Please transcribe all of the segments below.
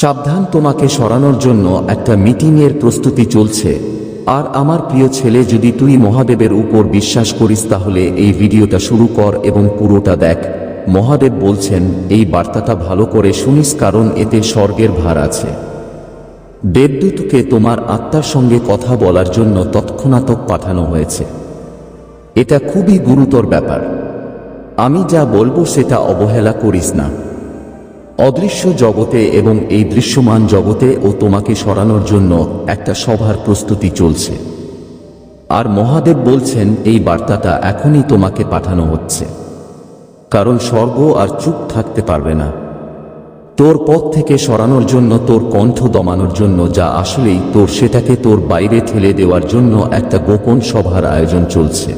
সাবধান তোমাকে সরানোর জন্য একটা মিটিংয়ের প্রস্তুতি চলছে। আর আমার প্রিয় ছেলে, যদি তুই মহাদেবের উপর বিশ্বাস করিস, তাহলে এই ভিডিওটা শুরু কর এবং পুরোটা দেখ। মহাদেব বলছেন, এই বার্তাটা ভালো করে শুনিস কারণ এতে স্বর্গের ভার আছে। দেবদূতকে তোমার আত্মার সঙ্গে কথা বলার জন্য তৎক্ষণাৎ পাঠানো হয়েছে। এটা খুবই গুরুতর ব্যাপার। আমি যা বলব সেটা অবহেলা করিস না। অদৃশ্য জগতে এবং এই দৃশ্যমান জগতে ও তোমাকে সরানোর জন্য একটা সভার প্রস্তুতি চলছে। আর মহাদেব বলছেন, এই বার্তাটা এখনই তোমাকে পাঠানো হচ্ছে। কারণ স্বর্গ আর চুপ থাকতে পারবে না। তোর পথ থেকে সরানোর জন্য, তোর কণ্ঠ দমানোর জন্য, যা আসলেই তোর, সেটাকে তোর বাইরে ঠেলে দেওয়ার জন্য একটা গোপন সভার আয়োজন চলছে।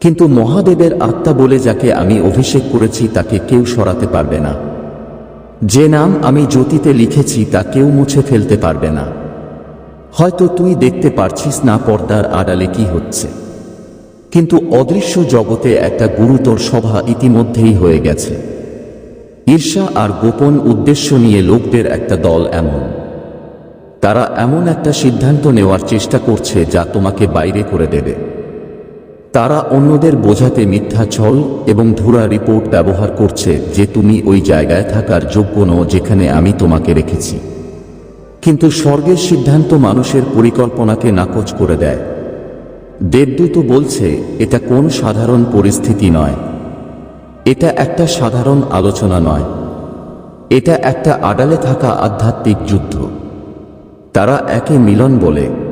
কিন্তু মহাদেবের আত্মা বলে যাকে আমি অভিষেক করেছি, তাকে কেউ সরাতে পারবে না। যে নাম আমি জ্যোতিতে লিখেছি তা কেউ মুছে ফেলতে পারবে না। হয়তো তুই দেখতে পারছিস না পর্দার আড়ালে কি হচ্ছে। কিন্তু অদৃশ্য জগতে একটা গুরুতর সভা ইতিমধ্যেই হয়ে গেছে। ঈর্ষা আর গোপন উদ্দেশ্য নিয়ে লোকদের একটা দল এমন। তারা এমন একটা সিদ্ধান্ত নেওয়ার চেষ্টা করছে যা তোমাকে বাইরে করে দেবে। তারা অন্যদের বোঝাতে মিথ্যা ছল এবং ধুরা রিপোর্ট ব্যবহার করছে যে তুমি ওই জায়গায় থাকার যোগ্য নও যেখানে আমি তোমাকে রেখেছি। কিন্তু স্বর্গের সিদ্ধান্ত মানুষের পরিকল্পনাকে নাকচ করে দেয়। দেবদূত বলছে, এটা কোন সাধারণ পরিস্থিতি নয়। এটা একটা সাধারণ আলোচনা নয়। এটা একটা আড়ালে থাকা আধ্যাত্মিক যুদ্ধ। তারা একে মিলন বলে।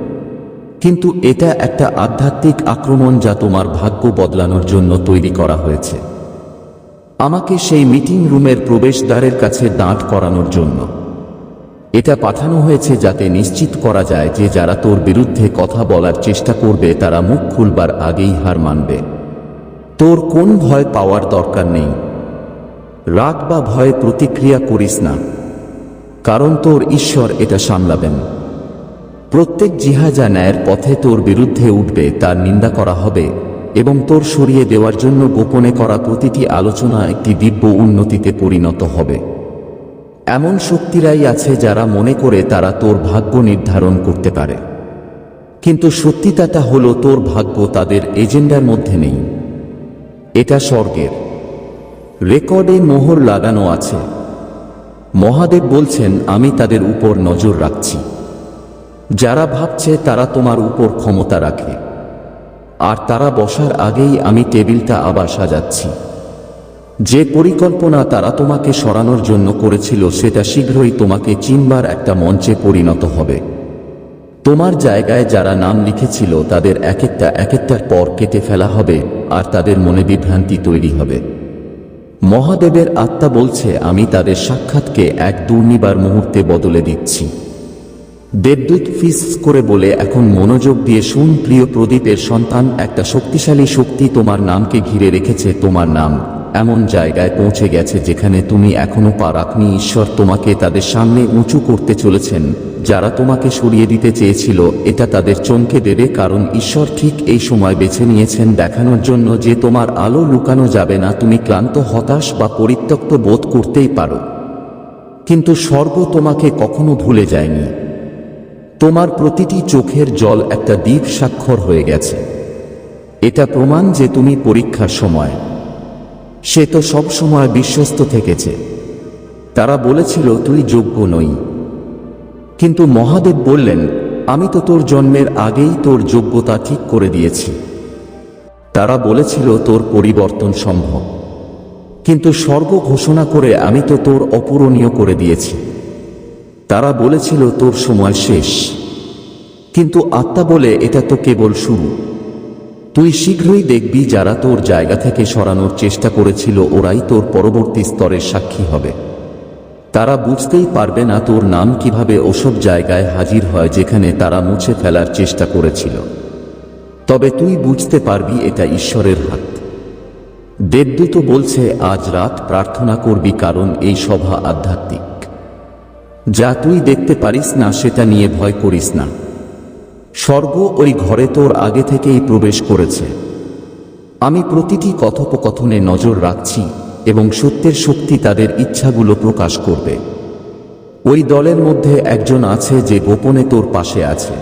কিন্তু এটা একটা আধ্যাত্মিক আক্রমণ যা তোমার ভাগ্য বদলানোর জন্য তৈরি করা হয়েছে। আমাকে সেই মিটিং রুমের প্রবেশদ্বারের কাছে দাঁড় করানোর জন্য। এটা পাঠানো হয়েছে যাতে নিশ্চিত করা যায় যে যারা তোর বিরুদ্ধে কথা বলার চেষ্টা করবে, তারা মুখ খুলবার আগেই হার মানবে। তোর কোন ভয় পাওয়ার দরকার নেই। রাগ বা ভয়ে প্রতিক্রিয়া করিস না। কারণ তোর ঈশ্বর এটা সামলাবেন। প্রত্যেক জিহাজা ন্যায়ের পথে তোর বিরুদ্ধে উঠবে, তার নিন্দা করা হবে এবং তোর সরিয়ে দেওয়ার জন্য গোপনে করা প্রতিটি আলোচনা একটি দিব্য উন্নতিতে পরিণত হবে। এমন শক্তিরাই আছে যারা মনে করে তারা তোর ভাগ্য নির্ধারণ করতে পারে। কিন্তু সত্যিতাটা হলো তোর ভাগ্য তাদের এজেন্ডার মধ্যে নেই। এটা স্বর্গের। রেকর্ডে মোহর লাগানো আছে। মহাদেব বলছেন, আমি তাদের উপর নজর রাখছি। যারা ভাবছে তারা তোমার উপর ক্ষমতা রাখে। আর তারা বসার আগেই আমি টেবিলটা আবার সাজাচ্ছি। যে পরিকল্পনা তারা তোমাকে সরানোর জন্য করেছিল সেটা শীঘ্রই তোমাকে চিনবার একটা মঞ্চে পরিণত হবে। তোমার জায়গায় যারা নাম লিখেছিল তাদের এক একটা এক একটার পর কেটে ফেলা হবে আর তাদের মনে বিভ্রান্তি তৈরি হবে। মহাদেবের আত্মা বলছে, আমি তাদের সাক্ষাৎকে এক দুর্নিবার মুহূর্তে বদলে দিচ্ছি। দেবদূত ফিস করে বলে এখন মনোযোগ দিয়ে শুন প্রিয় প্রদীপের সন্তান, একটা শক্তিশালী শক্তি তোমার নামকে ঘিরে রেখেছে, তোমার নাম এমন জায়গায় পৌঁছে গেছে যেখানে তুমি এখনও পা রাখনি। ঈশ্বর তোমাকে তাদের সামনে উঁচু করতে চলেছেন, যারা তোমাকে সরিয়ে দিতে চেয়েছিল, এটা তাদের চমকে দেবে, কারণ ঈশ্বর ঠিক এই সময় বেছে নিয়েছেন দেখানোর জন্য যে তোমার আলো লুকানো যাবে না, তুমি ক্লান্ত, হতাশ বা পরিত্যক্ত বোধ করতেই পারো। কিন্তু স্বর্গ তোমাকে কখনো ভুলে যায়নি। তোমার প্রতিটি চোখের জল একটা দ্বীপ স্বাক্ষর হয়ে গেছে। এটা প্রমাণ যে তুমি পরীক্ষার সময়। সে তো সব সময় বিশ্বস্ত থেকেছে। তারা বলেছিল, তুই যোগ্য নই। কিন্তু মহাদেব বললেন, আমি তো তোর জন্মের আগেই তোর যোগ্যতা ঠিক করে দিয়েছি। তারা বলেছিল, তোর পরিবর্তন সম্ভব। কিন্তু স্বর্গ ঘোষণা করে আমি তো তোর অপূরণীয় করে দিয়েছি। তারা বলেছিল, তোর সময় শেষ। কিন্তু আত্মা বলে, এটা তো কেবল শুরু। তুই শীঘ্রই দেখবি যারা তোর জায়গা থেকে সরানোর চেষ্টা করেছিল, ওরাই তোর পরবর্তী স্তরের সাক্ষী হবে। তারা বুঝতেই পারবে না তোর নাম কীভাবে ওসব জায়গায় হাজির হয়, যেখানে তারা মুছে ফেলার চেষ্টা করেছিল। তবে তুই বুঝতে পারবি, এটা ঈশ্বরের হাত। দেবদূত বলছে, আজ রাত প্রার্থনা করবি, কারণ এই সভা আধ্যাত্মিক। যা তুই দেখতে পারিস না, সেটা নিয়ে ভয় করিস না। স্বর্গ ওই ঘরে তোর আগে থেকেই প্রবেশ করেছে। আমি প্রতিটি কথোপকথনে নজর রাখছি এবং সত্যের শক্তি তাদের ইচ্ছাগুলো প্রকাশ করবে। ওই দলের মধ্যে একজন আছে যে গোপনে তোর পাশে আছে।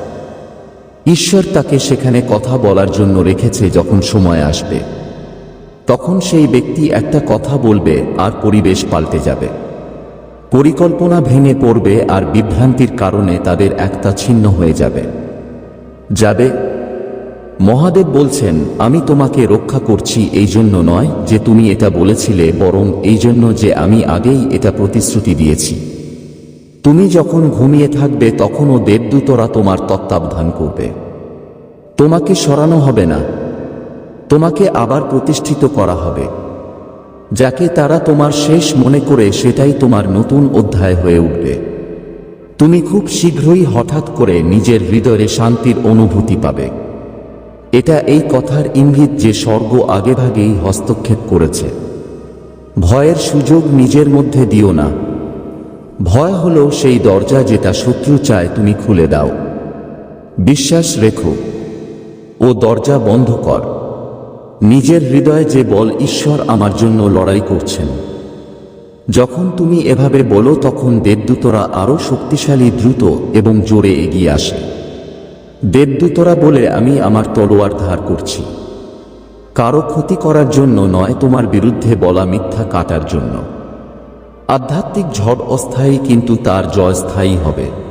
ঈশ্বর তাকে সেখানে কথা বলার জন্য রেখেছে যখন সময় আসবে। তখন সেই ব্যক্তি একটা কথা বলবে আর পরিবেশ পাল্টে যাবে। পরিকল্পনা ভেঙে পড়বে আর বিভ্রান্তির কারণে তাদের একটা ছিন্ন হয়ে যাবে। যাবে? মহাদেব বলছেন, আমি তোমাকে রক্ষা করছি এই জন্য নয় যে তুমি এটা বলেছিলে, বরং এই জন্য যে আমি আগেই এটা প্রতিশ্রুতি দিয়েছি। তুমি যখন ঘুমিয়ে থাকবে, তখনও দেবদূতরা তোমার তত্ত্বাবধান করবে। তোমাকে সরানো হবে না। তোমাকে আবার প্রতিষ্ঠিত করা হবে। যাকে তারা তোমার শেষ মনে করে সেটাই তোমার নতুন অধ্যায় হয়ে উঠবে। তুমি খুব শীঘ্রই হঠাৎ করে নিজের হৃদয়ে শান্তির অনুভূতি পাবে। এটা এই কথার ইঙ্গিত যে স্বর্গ আগেভাগেই হস্তক্ষেপ করেছে। ভয়ের সুযোগ নিজের মধ্যে দিও না। ভয় হলো সেই দরজা যেটা শত্রু চায় তুমি খুলে দাও। বিশ্বাস রেখো ও দরজা বন্ধ কর। নিজের হৃদয়ে যে বল ঈশ্বর আমার জন্য লড়াই করছেন। যখন তুমি এভাবে বলো, তখন দেবদূতরা আরও শক্তিশালী, দ্রুত এবং জোরে এগিয়ে আসে। দেবদূতরা বলে, আমি আমার তলোয়ার ধার করছি। কারও ক্ষতি করার জন্য নয়, তোমার বিরুদ্ধে বলা মিথ্যা কাটার জন্য। আধ্যাত্মিক ঝড় অস্থায়ী, কিন্তু তার জয় স্থায়ী হবে।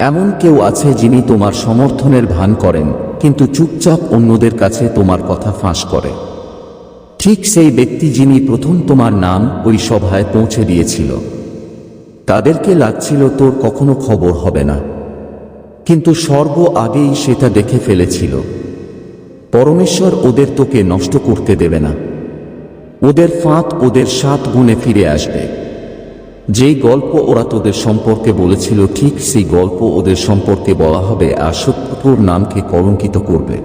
এমন কেউ আছে যিনি তোমার সমর্থনের ভান করেন, কিন্তু চুপচাপ অন্যদের কাছে তোমার কথা ফাঁস করে। ঠিক সেই ব্যক্তি যিনি প্রথম তোমার নাম ওই সভায় পৌঁছে দিয়েছিল। তাদেরকে লাগছিল তোর কখনো খবর হবে না। কিন্তু স্বর্গ আগেই সেটা দেখে ফেলেছিল। পরমেশ্বর ওদের তোকে নষ্ট করতে দেবে না। ওদের ফাঁত ওদের সাত গুণে ফিরে আসবে। যেই গল্প ওরা তোদের সম্পর্কে বলেছিল, ঠিক সেই গল্প ওদের সম্পর্কে বলা হবে, আর সত্যপুর নামকে কলঙ্কিত করবে।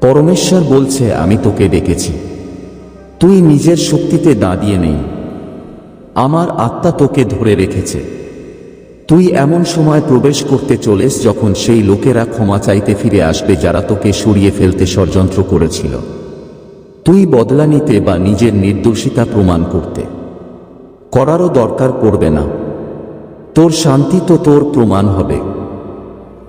পরমেশ্বর বলছে, আমি তোকে ডেকেছি। তুই নিজের শক্তিতে দাঁড়িয়ে নেই। আমার আত্মা তোকে ধরে রেখেছে। তুই এমন সময় প্রবেশ করতে চলেস, যখন সেই লোকেরা ক্ষমা চাইতে ফিরে আসবে, যারা তোকে সরিয়ে ফেলতে ষড়যন্ত্র করেছিল। তুই বদলা নিতে বা নিজের নির্দোষিতা প্রমাণ করতে। করারও দরকার পড়বে না। তোর শান্তি তো তোর প্রমাণ হবে।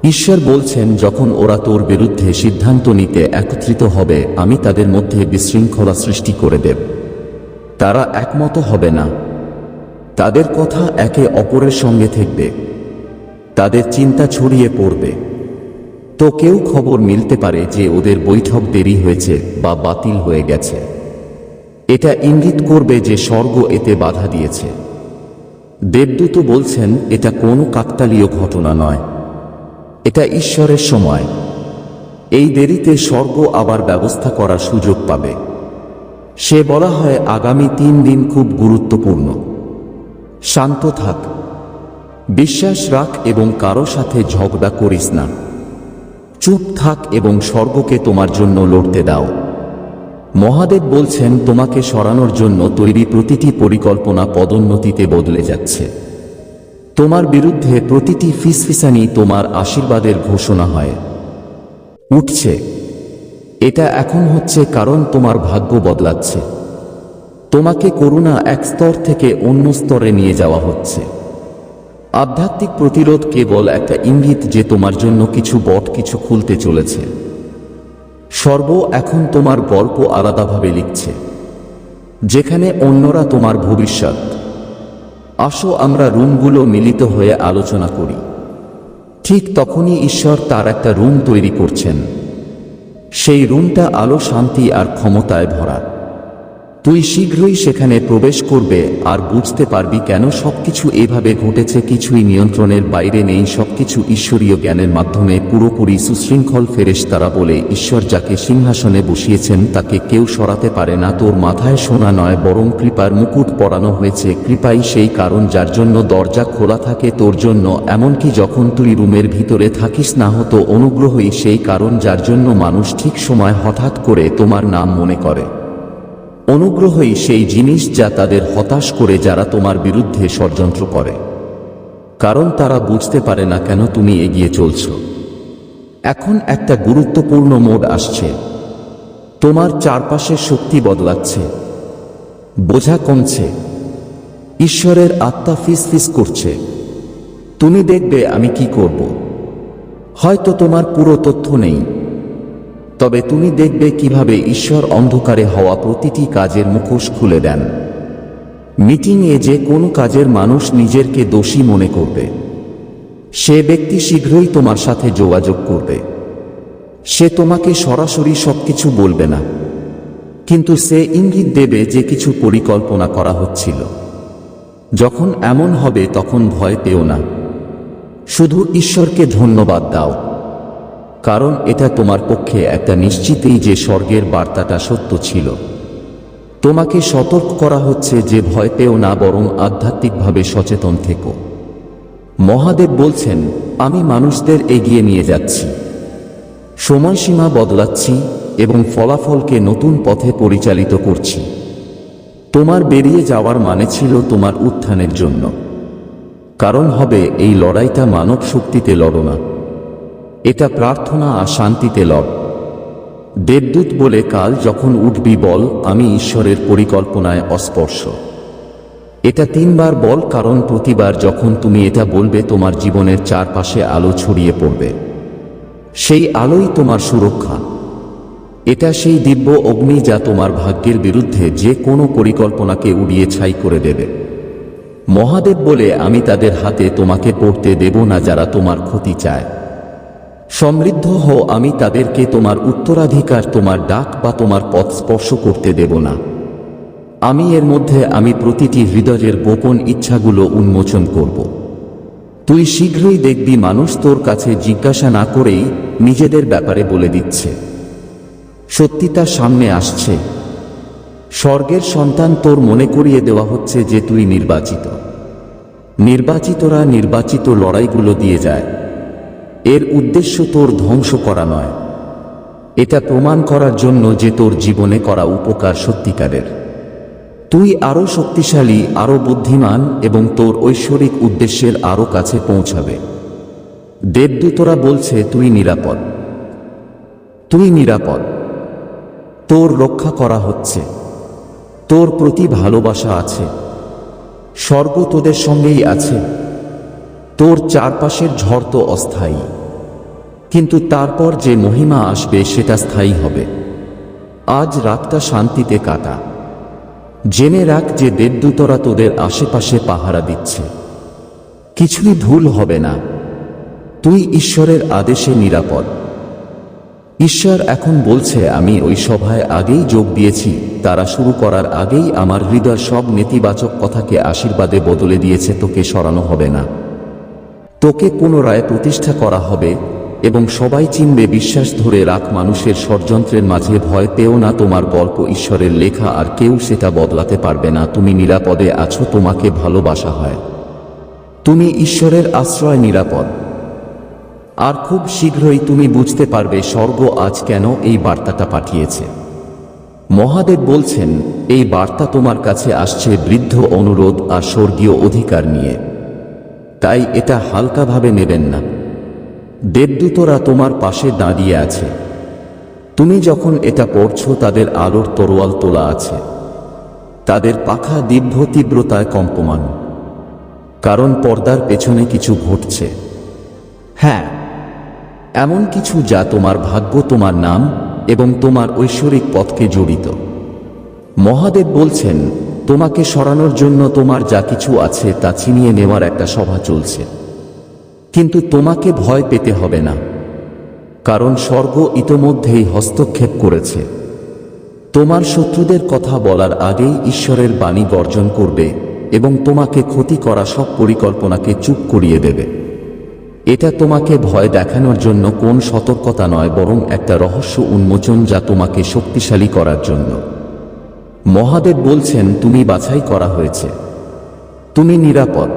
ঈশ্বর বলছেন, যখন ওরা তোর বিরুদ্ধে সিদ্ধান্ত নিতে একত্রিত হবে, আমি তাদের মধ্যে বিশৃঙ্খলা সৃষ্টি করে দেব। তারা একমত হবে না। তাদের কথা একে অপরের সঙ্গে থাকবে। তাদের চিন্তা ছড়িয়ে পড়বে। তো কেউ খবর মিলতে পারে যে ওদের বৈঠক দেরি হয়েছে বা বাতিল হয়ে গেছে। এটা ইঙ্গিত করবে যে স্বর্গ এতে বাধা দিয়েছে। দেবদূত বলছেন, এটা কোনো কাকতালীয় ঘটনা নয়। এটা ঈশ্বরের সময়। এই দেরিতে স্বর্গ আবার ব্যবস্থা করার সুযোগ পাবে। সে বলা হয়, আগামী তিন দিন খুব গুরুত্বপূর্ণ। শান্ত থাক। বিশ্বাস রাখ এবং কারও সাথে ঝগড়া করিস না। চুপ থাক এবং স্বর্গকে তোমার জন্য লড়তে দাও। মহাদেব বলছেন, তোমাকে সরানোর জন্য তৈরি প্রতিটি পরিকল্পনা পদোন্নতিতে বদলে যাচ্ছে। তোমার বিরুদ্ধে প্রতিটি ফিসফিসানি তোমার আশীর্বাদের ঘোষণা হয়। উঠছে। এটা এখন হচ্ছে কারণ তোমার ভাগ্য বদলাচ্ছে। তোমাকে করুণা এক স্তর থেকে অন্য স্তরে নিয়ে যাওয়া হচ্ছে। আধ্যাত্মিক প্রতিরোধ কেবল একটা ইঙ্গিত যে তোমার জন্য কিছু বট কিছু খুলতে চলেছে। সর্ব এখন তোমার গল্প আলাদাভাবে লিখছে। যেখানে অন্যরা তোমার ভবিষ্যৎ। আসো আমরা রুমগুলো মিলিত হয়ে আলোচনা করি। ঠিক তখনই ঈশ্বর তার একটা রুম তৈরি করছেন। সেই রুমটা আলো, শান্তি আর ক্ষমতায় ভরা। তুই শীঘ্রই সেখানে প্রবেশ করবে আর বুঝতে পারবি কেন সবকিছু এভাবে ঘটেছে, কিছুই নিয়ন্ত্রণের বাইরে নেই, সবকিছু ঈশ্বরীয় জ্ঞানের মাধ্যমে পুরোপুরি সুশৃঙ্খল ফেরেশ তারা বলে, ঈশ্বর যাকে সিংহাসনে বসিয়েছেন তাকে কেউ সরাতে পারে না, তোর মাথায় সোনা নয়, বরং কৃপার মুকুট পরানো হয়েছে, কৃপাই সেই কারণ যার জন্য দরজা খোলা থাকে তোর জন্য, এমনকি যখন তুই রুমের ভিতরে থাকিস না হতো, অনুগ্রহই সেই কারণ যার জন্য মানুষ ঠিক সময় হঠাৎ করে তোমার নাম মনে করে। অনুগ্রহই সেই জিনিস যা তাদের হতাশ করে যারা তোমার বিরুদ্ধে ষড়যন্ত্র করে। কারণ তারা বুঝতে পারে না কেন তুমি এগিয়ে চলছ। এখন একটা গুরুত্বপূর্ণ মোড আসছে। তোমার চারপাশের শক্তি বদলাচ্ছে। বোঝা কমছে। ঈশ্বরের আত্মা ফিস ফিস করছে। তুমি দেখবে আমি কি করব। হয়তো তোমার পুরো তথ্য নেই। তবে তুমি দেখবে কীভাবে ঈশ্বর অন্ধকারে হওয়া প্রতিটি কাজের মুখোশ খুলে দেন। মিটিংয়ে যে কোনো কাজের মানুষ নিজেরকে দোষী মনে করবে। সে ব্যক্তি শীঘ্রই তোমার সাথে যোগাযোগ করবে। সে তোমাকে সরাসরি সবকিছু বলবে না। কিন্তু সে ইঙ্গিত দেবে যে কিছু পরিকল্পনা করা হচ্ছিল। যখন এমন হবে তখন ভয় পেও না। শুধু ঈশ্বরকে ধন্যবাদ দাও। কারণ এটা তোমার পক্ষে একটা নিশ্চিতেই যে স্বর্গের বার্তাটা সত্য ছিল। তোমাকে সতর্ক করা হচ্ছে যে ভয় পেও না, বরং আধ্যাত্মিকভাবে সচেতন থেকো। মহাদেব বলছেন, আমি মানুষদের এগিয়ে নিয়ে যাচ্ছি। সময়সীমা বদলাচ্ছি এবং ফলাফলকে নতুন পথে পরিচালিত করছি। তোমার বেরিয়ে যাওয়ার মানে ছিল তোমার উত্থানের জন্য। কারণ হবে, এই লড়াইটা মানব শক্তিতে লড়ো না। এটা প্রার্থনা আর শান্তিতে লড় দেবদূত বলে, কাল যখন উঠবি বল, আমি ঈশ্বরের পরিকল্পনায় অস্পর্শ। এটা তিনবার বল, কারণ প্রতিবার যখন তুমি এটা বলবে, তোমার জীবনের চারপাশে আলো ছড়িয়ে পড়বে। সেই আলোই তোমার সুরক্ষা। এটা সেই দিব্য অগ্নি যা তোমার ভাগ্যের বিরুদ্ধে যে কোনো পরিকল্পনাকে উড়িয়ে ছাই করে দেবে। মহাদেব বলে, আমি তাদের হাতে তোমাকে পড়তে দেব না যারা তোমার ক্ষতি চায়। সমৃদ্ধ হও, আমি তাদেরকে তোমার উত্তরাধিকার, তোমার ডাক বা তোমার পথ স্পর্শ করতে দেব না। আমি এর মধ্যে, আমি প্রতিটি হৃদয়ের গোপন ইচ্ছাগুলো উন্মোচন করব। তুই শীঘ্রই দেখবি মানুষ তোর কাছে জিজ্ঞাসা না করেই নিজেদের ব্যাপারে বলে দিচ্ছে। সত্যিটা সামনে আসছে। স্বর্গের সন্তান তোর মনে করিয়ে দেওয়া হচ্ছে যে তুই নির্বাচিত। নির্বাচিতরা নির্বাচিত লড়াইগুলো দিয়ে যায়। এর উদ্দেশ্য তোর ধ্বংস করা নয়। এটা প্রমাণ করার জন্য যে তোর জীবনে করা উপকার সত্যিকারের। তুই আরও শক্তিশালী, আরও বুদ্ধিমান এবং তোর ঐশ্বরিক উদ্দেশ্যের আরও কাছে পৌঁছাবে। দেবদূতরা বলছে, তুই নিরাপদ। তুই নিরাপদ। তোর রক্ষা করা হচ্ছে। তোর প্রতি ভালোবাসা আছে। স্বর্গ তোদের সঙ্গেই আছে। তোর চারপাশের ঝড় তো অস্থায়ী। কিন্তু তারপর যে মহিমা আসবে সেটা স্থায়ী হবে। আজ রাতটা শান্তিতে কাটা। জেনে রাখ যে দেবদূতরা তোদের আশেপাশে পাহারা দিচ্ছে। কিছুই ভুল হবে না। তুই ঈশ্বরের আদেশে নিরাপদ। ঈশ্বর এখন বলছে, আমি ওই সভায় আগেই যোগ দিয়েছি। তারা শুরু করার আগেই আমার হৃদয় সব নেতিবাচক কথাকে আশীর্বাদে বদলে দিয়েছে, তোকে সরানো হবে না। তোকে পুনরায় প্রতিষ্ঠা করা হবে এবং সবাই চিনবে বিশ্বাস ধরে রাখ মানুষের ষড়যন্ত্রের মাঝে ভয় পেও না তোমার গল্প ঈশ্বরের লেখা আর কেউ সেটা বদলাতে পারবে না। তুমি নিরাপদে আছো, তোমাকে ভালোবাসা হয়। তুমি ঈশ্বরের আশ্রয় নিরাপদ। আর খুব শীঘ্রই তুমি বুঝতে পারবে স্বর্গ আজ কেন এই বার্তাটা পাঠিয়েছে। মহাদেব বলছেন, এই বার্তা তোমার কাছে আসছে বৃদ্ধ অনুরোধ আর স্বর্গীয় অধিকার নিয়ে। তাই এটা হালকাভাবে নেবেন না। দেবদূতরা তোমার পাশে দাঁড়িয়ে আছে। তুমি যখন এটা পড়ছ, তাদের আলোর তরোয়াল তোলা আছে। তাদের পাখা দীর্ঘ তীব্রতায় কম্পমান। কারণ পর্দার পেছনে কিছু ঘটছে। হ্যাঁ এমন কিছু যা তোমার ভাগ্য, তোমার নাম এবং তোমার ঐশ্বরিক পথকে জড়িত। মহাদেব বলছেন তোমাকে সরানোর জন্য তোমার যা কিছু আছে তা ছিনিয়ে নেওয়ার একটা সভা চলছে। কিন্তু তোমাকে ভয় পেতে হবে না। কারণ স্বর্গ ইতোমধ্যেই হস্তক্ষেপ করেছে। তোমার শত্রুদের কথা বলার আগেই ঈশ্বরের বাণী বর্জন করবে এবং তোমাকে ক্ষতি করা সব পরিকল্পনাকে চুপ করিয়ে দেবে। এটা তোমাকে ভয় দেখানোর জন্য কোন সতর্কতা নয়, বরং একটা রহস্য উন্মোচন যা তোমাকে শক্তিশালী করার জন্য। মহাদেব বলছেন, তুমি বাছাই করা হয়েছে। তুমি নিরাপদ।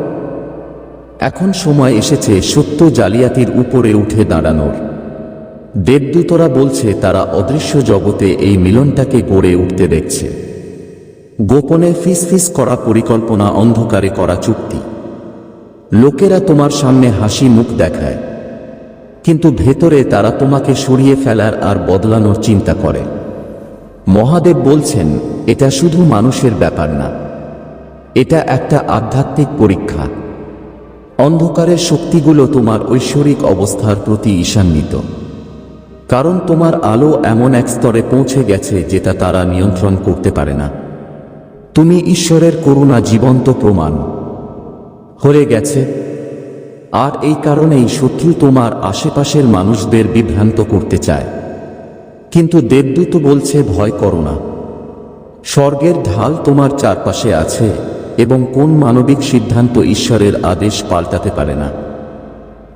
এখন সময় এসেছে সত্য জালিয়াতির উপরে উঠে দাঁড়ানোর। দেবদূতরা বলছে, তারা অদৃশ্য জগতে এই মিলনটাকে গড়ে উঠতে দেখছে। গোপনে ফিস ফিস করা পরিকল্পনা, অন্ধকারে করা চুক্তি। লোকেরা তোমার সামনে হাসি মুখ দেখায়। কিন্তু ভেতরে তারা তোমাকে সরিয়ে ফেলার আর বদলানোর চিন্তা করে। মহাদেব বলছেন, এটা শুধু মানুষের ব্যাপার না। এটা একটা আধ্যাত্মিক পরীক্ষা। অন্ধকারের শক্তিগুলো তোমার ঐশ্বরিক অবস্থার প্রতি ঈশান্বিত। কারণ তোমার আলো এমন এক স্তরে পৌঁছে গেছে যেটা তারা নিয়ন্ত্রণ করতে পারে না। তুমি ঈশ্বরের করুণা জীবন্ত প্রমাণ। হয়ে গেছে। আর এই কারণেই শত্রু তোমার আশেপাশের মানুষদের বিভ্রান্ত করতে চায়। কিন্তু দেবদূত বলছে, ভয় করো না। স্বর্গের ঢাল তোমার চারপাশে আছে এবং কোন মানবিক সিদ্ধান্ত ঈশ্বরের আদেশ পাল্টাতে পারে না।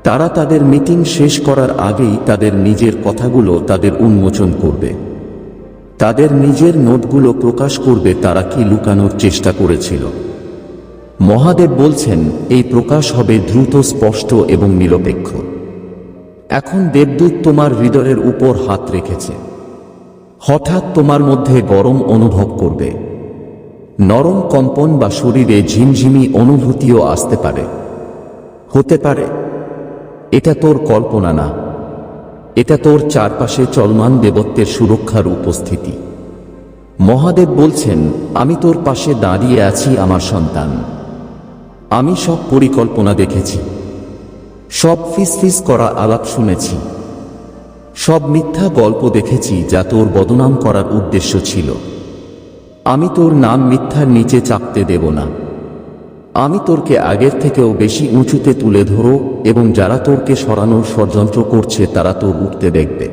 তারা তাদের মিটিং শেষ করার আগেই তাদের নিজের কথাগুলো তাদের উন্মোচন করবে। তাদের নিজের নোটগুলো প্রকাশ করবে তারা কি লুকানোর চেষ্টা করেছিল। মহাদেব বলছেন, এই প্রকাশ হবে দ্রুত, স্পষ্ট এবং নিরপেক্ষ। এখন দেবদূত তোমার হৃদয়ের উপর হাত রেখেছে। হঠাৎ তোমার মধ্যে গরম অনুভব করবে। নরম কম্পন বা শরীরে ঝিমঝিমি অনুভূতিও আসতে পারে। হতে পারে। এটা তোর কল্পনা না। এটা তোর চারপাশে চলমান দেবত্বের সুরক্ষার উপস্থিতি। মহাদেব বলছেন, আমি তোর পাশে দাঁড়িয়ে আছি আমার সন্তান। আমি সব পরিকল্পনা দেখেছি। সব ফিস ফিস করা আলাপ শুনেছি। সব মিথ্যা গল্প দেখেছি যা তোর বদনাম করার উদ্দেশ্য ছিল। আমি তোর নাম মিথ্যার নিচে চাপতে দেব না। আমি তোরকে আগের থেকেও বেশি উঁচুতে তুলে ধরো এবং যারা তোরকে সরানোর ষড়যন্ত্র করছে তারা তোর উঠতে দেখবে।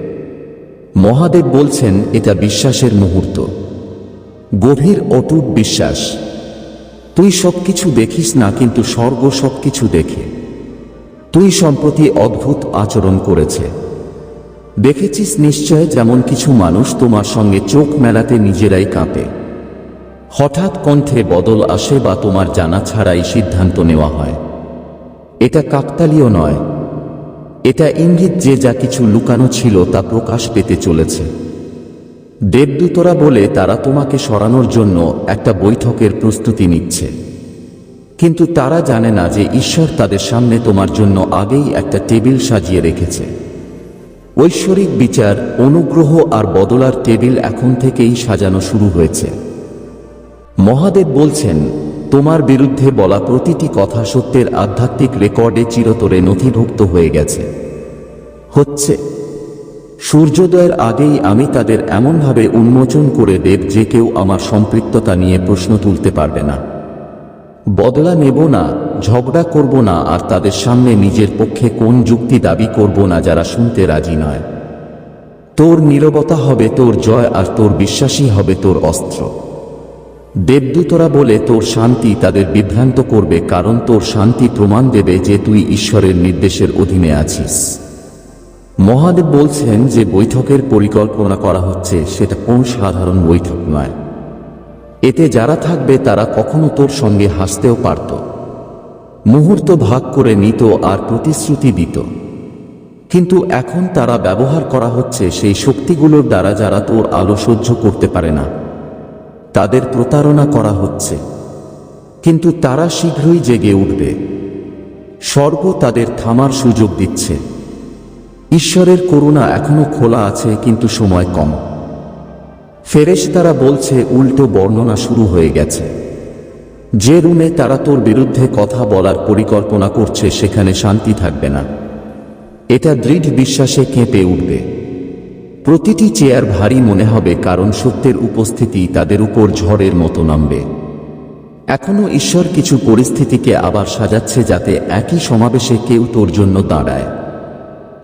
মহাদেব বলছেন, এটা বিশ্বাসের মুহূর্ত। গভীর অটুট বিশ্বাস। তুই সবকিছু দেখিস না, কিন্তু স্বর্গ সবকিছু দেখে। তুই সম্প্রতি অদ্ভুত আচরণ করেছে। দেখেছিস নিশ্চয় যেমন কিছু মানুষ তোমার সঙ্গে চোখ মেলাতে নিজেরাই কাঁপে। হঠাৎ কণ্ঠে বদল আসে বা তোমার জানা ছাড়াই সিদ্ধান্ত নেওয়া হয়। এটা কাকতালীয় নয়। এটা ইঙ্গিত যে যা কিছু লুকানো ছিল তা প্রকাশ পেতে চলেছে। দেবদূতরা বলে তারা তোমাকে সরানোর জন্য একটা বৈঠকের প্রস্তুতি নিচ্ছে। কিন্তু তারা জানে না যে ঈশ্বর তাদের সামনে তোমার জন্য আগেই একটা টেবিল সাজিয়ে রেখেছে। ঐশ্বরিক বিচার, অনুগ্রহ আর বদলার টেবিল এখন থেকেই সাজানো শুরু হয়েছে। মহাদেব বলছেন, তোমার বিরুদ্ধে বলা প্রতিটি কথা সত্যের আধ্যাত্মিক রেকর্ডে চিরতরে নথিভুক্ত হয়ে গেছে। হচ্ছে, সূর্যোদয়ের আগেই আমি তাদের এমনভাবে উন্মোচন করে দেব যে কেউ আমার সম্পৃক্ততা নিয়ে প্রশ্ন তুলতে পারবে না। বদলা নেব না ঝগড়া করব না আর তাদের সামনে নিজের পক্ষে কোন যুক্তি দাবি করব না যারা শুনতে রাজি নয়। তোর নীরবতা হবে তোর জয় আর তোর বিশ্বাসী হবে তোর অস্ত্র। দেবদূতরা বলে, তোর শান্তি তাদের বিভ্রান্ত করবে কারণ তোর শান্তি প্রমাণ দেবে যে তুই ঈশ্বরের নির্দেশের অধীনে আছিস। মহাদেব বলছেন যে বৈঠকের পরিকল্পনা করা হচ্ছে, সেটা কোন সাধারণ বৈঠক নয়। এতে যারা থাকবে তারা কখনো তোর সঙ্গে হাসতেও পারত। মুহূর্ত ভাগ করে নিত আর প্রতিশ্রুতি দিত। কিন্তু এখন তারা ব্যবহার করা হচ্ছে সেই শক্তিগুলোর দ্বারা যারা তোর আলো সহ্য করতে পারে না। তাদের প্রতারণা করা হচ্ছে। কিন্তু তারা শীঘ্রই জেগে উঠবে। স্বর্গ তাদের থামার সুযোগ দিচ্ছে। ঈশ্বরের করুণা এখনও খোলা আছে, কিন্তু সময় কম। ফেরেশ তারা বলছে, উল্টো বর্ণনা শুরু হয়ে গেছে। যে রুমে তারা তোর বিরুদ্ধে কথা বলার পরিকল্পনা করছে, সেখানে শান্তি থাকবে না। এটা দৃঢ় বিশ্বাসে কেঁপে উঠবে। প্রতিটি চেয়ার ভারী মনে হবে, কারণ সত্যের উপস্থিতি তাদের উপর ঝড়ের মতো নামবে। এখনও ঈশ্বর কিছু পরিস্থিতিকে আবার সাজাচ্ছে যাতে একই সমাবেশে কেউ তোর জন্য দাঁড়ায়।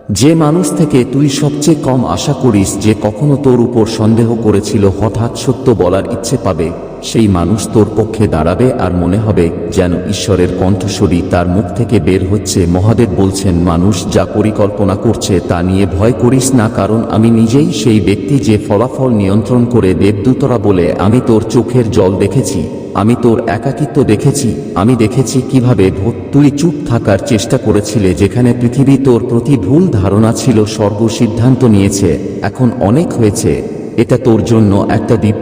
যে মানুষ থেকে তুই সবচেয়ে কম আশা করিস যে কখনো তোর উপর সন্দেহ করেছিল হঠাৎ সত্য বলার ইচ্ছে পাবে, সেই মানুষ তোর পক্ষে দাঁড়াবে আর মনে হবে যেন ঈশ্বরের কণ্ঠস্বরী তার মুখ থেকে বের হচ্ছে। মহাদেব বলছেন, মানুষ যা পরিকল্পনা করছে তা নিয়ে ভয় করিস না, কারণ আমি নিজেই সেই ব্যক্তি যে ফলাফল নিয়ন্ত্রণ করে দেবদূতরা বলে, আমি তোর চোখের জল দেখেছি। আমি তোর একাকিত্ব দেখেছি, আমি দেখেছি কীভাবে তুই চুপ থাকার চেষ্টা করেছিলে যেখানে পৃথিবী তোর প্রতি ভুল ধারণা ছিল, স্বর্গ সিদ্ধান্ত নিয়েছে, এখন অনেক হয়েছে, এটা তোর জন্য একটা দ্বীপ।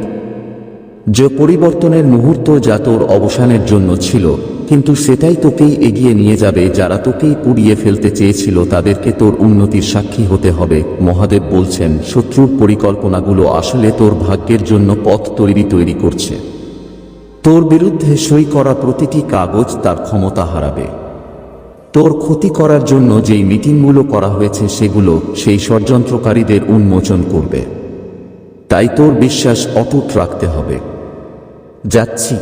যে পরিবর্তনের মুহূর্ত যা তোর অবসানের জন্য ছিল, কিন্তু সেটাই তোকেই এগিয়ে নিয়ে যাবে, যারা তোকেই পুড়িয়ে ফেলতে চেয়েছিল, তাদেরকে তোর উন্নতির সাক্ষী হতে হবে, মহাদেব বলছেন, শত্রুর পরিকল্পনাগুলো আসলে তোর ভাগ্যের জন্য পথ তৈরি তৈরি করছে। তোর বিরুদ্ধে সই করা প্রতিটি কাগজ তার ক্ষমতা হারাবে। তোর ক্ষতি করার জন্য যেই মিটিংগুলো করা হয়েছে সেগুলো সেই ষড়যন্ত্রকারীদের উন্মোচন করবে। তাই তোর বিশ্বাস অটুট রাখতে হবে। যাচ্ছি।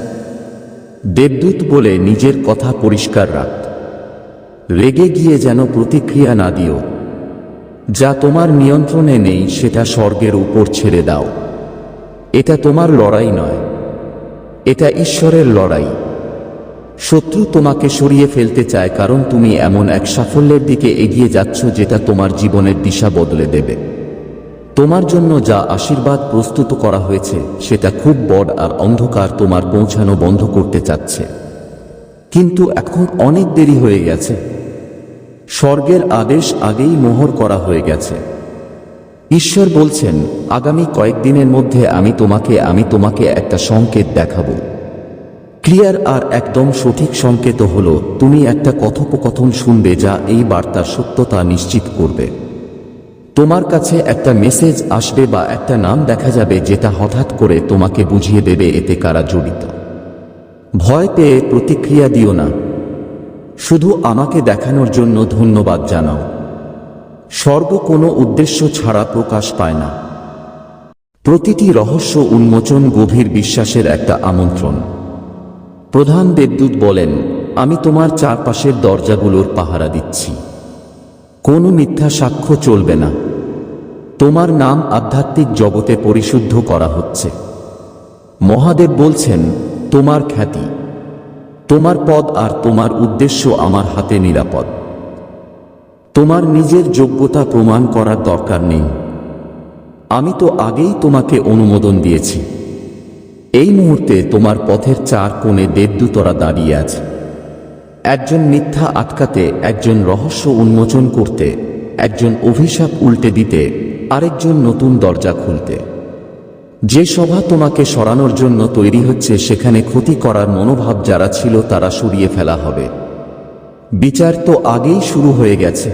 দেবদূত বলে নিজের কথা পরিষ্কার রাখ। রেগে গিয়ে যেন প্রতিক্রিয়া না দিও। যা তোমার নিয়ন্ত্রণে নেই সেটা স্বর্গের উপর ছেড়ে দাও। এটা তোমার লড়াই নয়। এটা ঈশ্বরের লড়াই। শত্রু তোমাকে সরিয়ে ফেলতে চায় কারণ তুমি এমন এক সাফল্যের দিকে এগিয়ে যাচ্ছ যেটা তোমার জীবনের দিশা বদলে দেবে। তোমার জন্য যা আশীর্বাদ প্রস্তুত করা হয়েছে, সেটা খুব বড় আর অন্ধকার তোমার পৌঁছানো বন্ধ করতে চাচ্ছে। কিন্তু এখন অনেক দেরি হয়ে গেছে। স্বর্গের আদেশ আগেই মোহর করা হয়ে গেছে। ঈশ্বর বলছেন, আগামী কয়েকদিনের মধ্যে আমি তোমাকে আমি তোমাকে একটা সংকেত দেখাবো। ক্লিয়ার আর একদম সঠিক সংকেত হলো, তুমি একটা কথোপকথন শুনবে যা এই বার্তার সত্যতা নিশ্চিত করবে। তোমার কাছে একটা মেসেজ আসবে বা একটা নাম দেখা যাবে যেটা হঠাৎ করে তোমাকে বুঝিয়ে দেবে এতে কারা জড়িত। ভয় পেয়ে প্রতিক্রিয়া দিও না। শুধু আমাকে দেখানোর জন্য ধন্যবাদ জানাও। স্বর্গ কোনো উদ্দেশ্য ছাড়া প্রকাশ পায় না। প্রতিটি রহস্য উন্মোচন গভীর বিশ্বাসের একটা আমন্ত্রণ। প্রধান দেবদূত বলেন, আমি তোমার চারপাশের দরজাগুলোর পাহারা দিচ্ছি। কোনো মিথ্যা সাক্ষ্য চলবে না। তোমার নাম আধ্যাত্মিক জগতে পরিশুদ্ধ করা হচ্ছে। মহাদেব বলছেন, তোমার খ্যাতি। তোমার পদ আর তোমার উদ্দেশ্য আমার হাতে নিরাপদ। তোমার নিজের যোগ্যতা প্রমাণ করার দরকার নেই। আমি তো আগেই তোমাকে অনুমোদন দিয়েছি। এই মুহূর্তে তোমার পথের চার কোণে দেবদূতরা দাঁড়িয়ে আছে। একজন মিথ্যা আটকাতে, একজন রহস্য উন্মোচন করতে, একজন অভিশাপ উল্টে দিতে, আরেকজন নতুন দরজা খুলতে। যে সভা তোমাকে সরানোর জন্য তৈরি হচ্ছে, সেখানে ক্ষতি করার মনোভাব যারা ছিল, তারা সরিয়ে ফেলা হবে। বিচার তো আগেই শুরু হয়ে গেছে।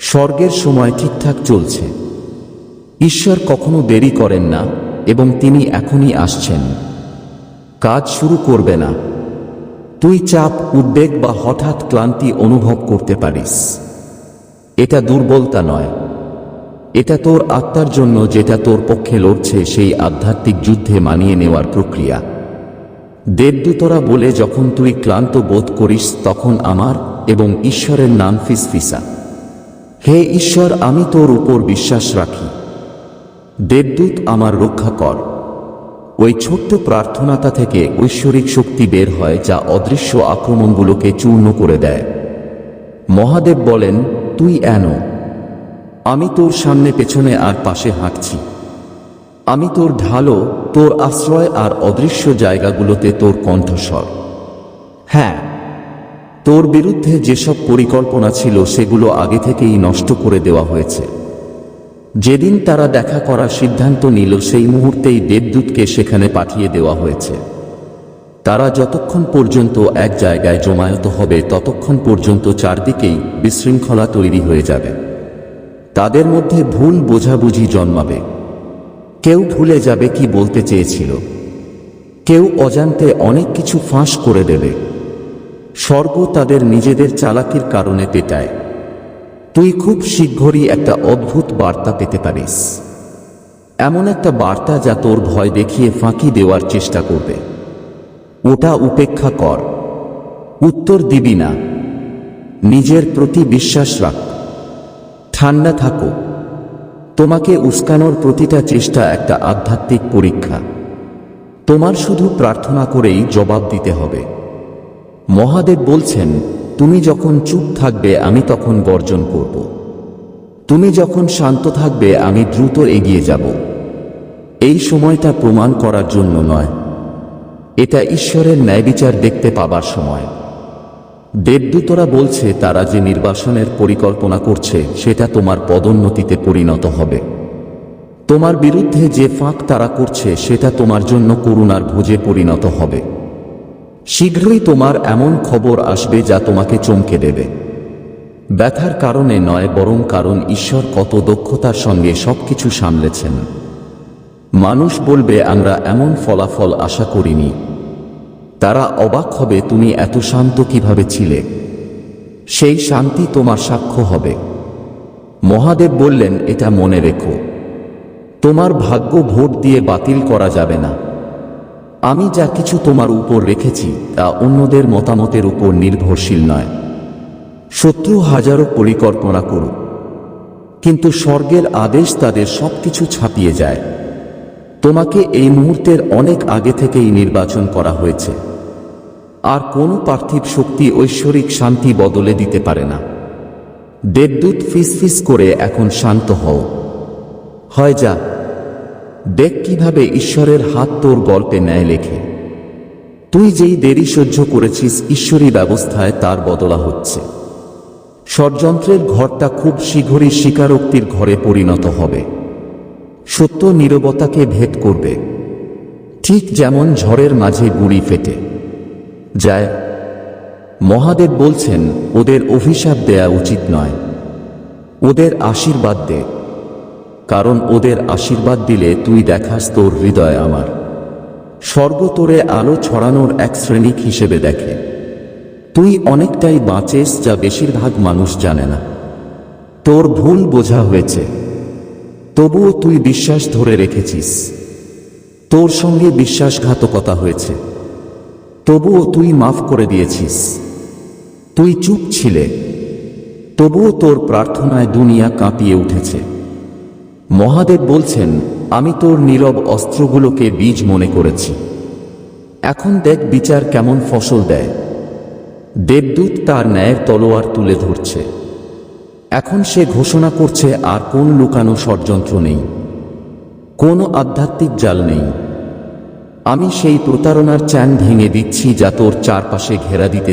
স্বর্গের সময় ঠিকঠাক চলছে। ঈশ্বর কখনো দেরি করেন না এবং তিনি এখনই আসছেন। কাজ শুরু করবে না। তুই চাপ, উদ্বেগ বা হঠাৎ ক্লান্তি অনুভব করতে পারিস। এটা দুর্বলতা নয়। এটা তোর আত্মার জন্য যেটা তোর পক্ষে লড়ছে সেই আধ্যাত্মিক যুদ্ধে মানিয়ে নেওয়ার প্রক্রিয়া। দেবদূতরা বলে, যখন তুই ক্লান্ত বোধ করিস, তখন আমার এবং ঈশ্বরের নাম ফিসফিসা। হে ঈশ্বর, আমি তোর উপর বিশ্বাস রাখি। দেবদূত আমার রক্ষা কর। ওই ছোট্ট প্রার্থনাটা থেকে ঐশ্বরিক শক্তি বের হয়, যা অদৃশ্য আক্রমণগুলোকে চূর্ণ করে দেয়। মহাদেব বলেন, তুই এন, আমি তোর সামনে পেছনে আর পাশে হাঁটছি। আমি তোর ঢালো, তোর আশ্রয় আর অদৃশ্য জায়গাগুলোতে তোর কণ্ঠস্বর। হ্যাঁ তোর বিরুদ্ধে যেসব পরিকল্পনা ছিল সেগুলো আগে থেকেই নষ্ট করে দেওয়া হয়েছে। যেদিন তারা দেখা করার সিদ্ধান্ত নিল, সেই মুহূর্তেই দেবদূতকে সেখানে পাঠিয়ে দেওয়া হয়েছে। তারা যতক্ষণ পর্যন্ত এক জায়গায় জমায়েত হবে, ততক্ষণ পর্যন্ত চারদিকেই বিশৃঙ্খলা তৈরি হয়ে যাবে। তাদের মধ্যে ভুল বোঝাবুঝি জন্মাবে। কেউ ভুলে যাবে কি বলতে চেয়েছিল। কেউ অজান্তে অনেক কিছু ফাঁস করে দেবে। স্বর্গ তাদের নিজেদের চালাকির কারণে পেটায়। তুই খুব শীঘ্রই একটা অদ্ভুত বার্তা পেতে পারিস। এমন একটা বার্তা যা তোর ভয় দেখিয়ে ফাঁকি দেওয়ার চেষ্টা করবে। ওটা উপেক্ষা কর। উত্তর দিবি না। নিজের প্রতি বিশ্বাস রাখ। ঠান্ডা থাকো। তোমাকে উস্কানোর প্রতিটা চেষ্টা একটা আধ্যাত্মিক পরীক্ষা। তোমার শুধু প্রার্থনা করেই জবাব দিতে হবে। মহাদেব বলছেন, তুমি যখন চুপ থাকবে, আমি তখন গর্জন করব। তুমি যখন শান্ত থাকবে, আমি দ্রুত এগিয়ে যাব। এই সময়টা প্রমাণ করার জন্য নয়। এটা ঈশ্বরের ন্যায়বিচার দেখতে পাবার সময়। দেবদূতরা বলছে, তারা যে নির্বাসনের পরিকল্পনা করছে, সেটা তোমার পদোন্নতিতে পরিণত হবে। তোমার বিরুদ্ধে যে ফাঁক তারা করছে, সেটা তোমার জন্য করুণার ভোজে পরিণত হবে। শীঘ্রই তোমার এমন খবর আসবে যা তোমাকে চমকে দেবে। ব্যথার কারণে নয়, বরং কারণ ঈশ্বর কত দক্ষতার সঙ্গে সবকিছু সামলেছেন। মানুষ বলবে, আমরা এমন ফলাফল আশা করিনি। তারা অবাক হবে তুমি এত শান্ত কীভাবে ছিলে। সেই শান্তি তোমার সাক্ষ্য হবে। মহাদেব বললেন, এটা মনে রেখো। তোমার ভাগ্য ভোট দিয়ে বাতিল করা যাবে না। আমি যা কিছু তোমার উপর রেখেছি, তা অন্যদের মতামতের উপর নির্ভরশীল নয়। শত্রু হাজারো পরিকল্পনা করুক। কিন্তু স্বর্গের আদেশ তাদের সবকিছু ছাপিয়ে যায়। তোমাকে এই মুহূর্তের অনেক আগে থেকেই নির্বাচন করা হয়েছে। আর কোনো পার্থিব শক্তি ঐশ্বরিক শান্তি বদলে দিতে পারে না। দেবদূত ফিসফিস করে এখন শান্ত হও। হয় যা, দেখ কীভাবে ঈশ্বরের হাত তোর গল্পে ন্যায় লেখে। তুই যেই দেরি সহ্য করেছিস ঈশ্বরী ব্যবস্থায় তার বদলা হচ্ছে। ষড়যন্ত্রের ঘরটা খুব শীঘ্রই স্বীকারোক্তির ঘরে পরিণত হবে। সত্য নীরবতাকে ভেদ করবে। ঠিক যেমন ঝড়ের মাঝে গুড়ি ফেটে। যায়। মহাদেব বলছেন, ওদের অভিশাপ দেয়া উচিত নয়। ওদের আশীর্বাদ দে। কারণ ওদের আশীর্বাদ দিলে তুই দেখাস তোর হৃদয় আমার। স্বর্গ তোরে আলো ছড়ানোর এক শ্রেণিক হিসেবে দেখে। তুই অনেকটাই বাঁচেস যা বেশিরভাগ মানুষ জানে না। তোর ভুল বোঝা হয়েছে। তবুও তুই বিশ্বাস ধরে রেখেছিস। তোর সঙ্গে বিশ্বাসঘাতকতা হয়েছে। তবুও তুই মাফ করে দিয়েছিস। তুই চুপ ছিলে। তবুও তোর প্রার্থনায় দুনিয়া কাঁপিয়ে উঠেছে। মহাদেব বলছেন, আমি তোর নীরব অস্ত্রগুলোকে বীজ মনে করেছি। এখন দেখ বিচার কেমন ফসল দেয়। দেবদূত তার ন্যায়ের তলোয়ার তুলে ধরছে। এখন সে ঘোষণা করছে, আর কোন লুকানো ষড়যন্ত্র নেই। কোনো আধ্যাত্মিক জাল নেই। আমি সেই প্রতারণার চ্যান ভেঙে দিচ্ছি যা তোর চারপাশে ঘেরা দিতে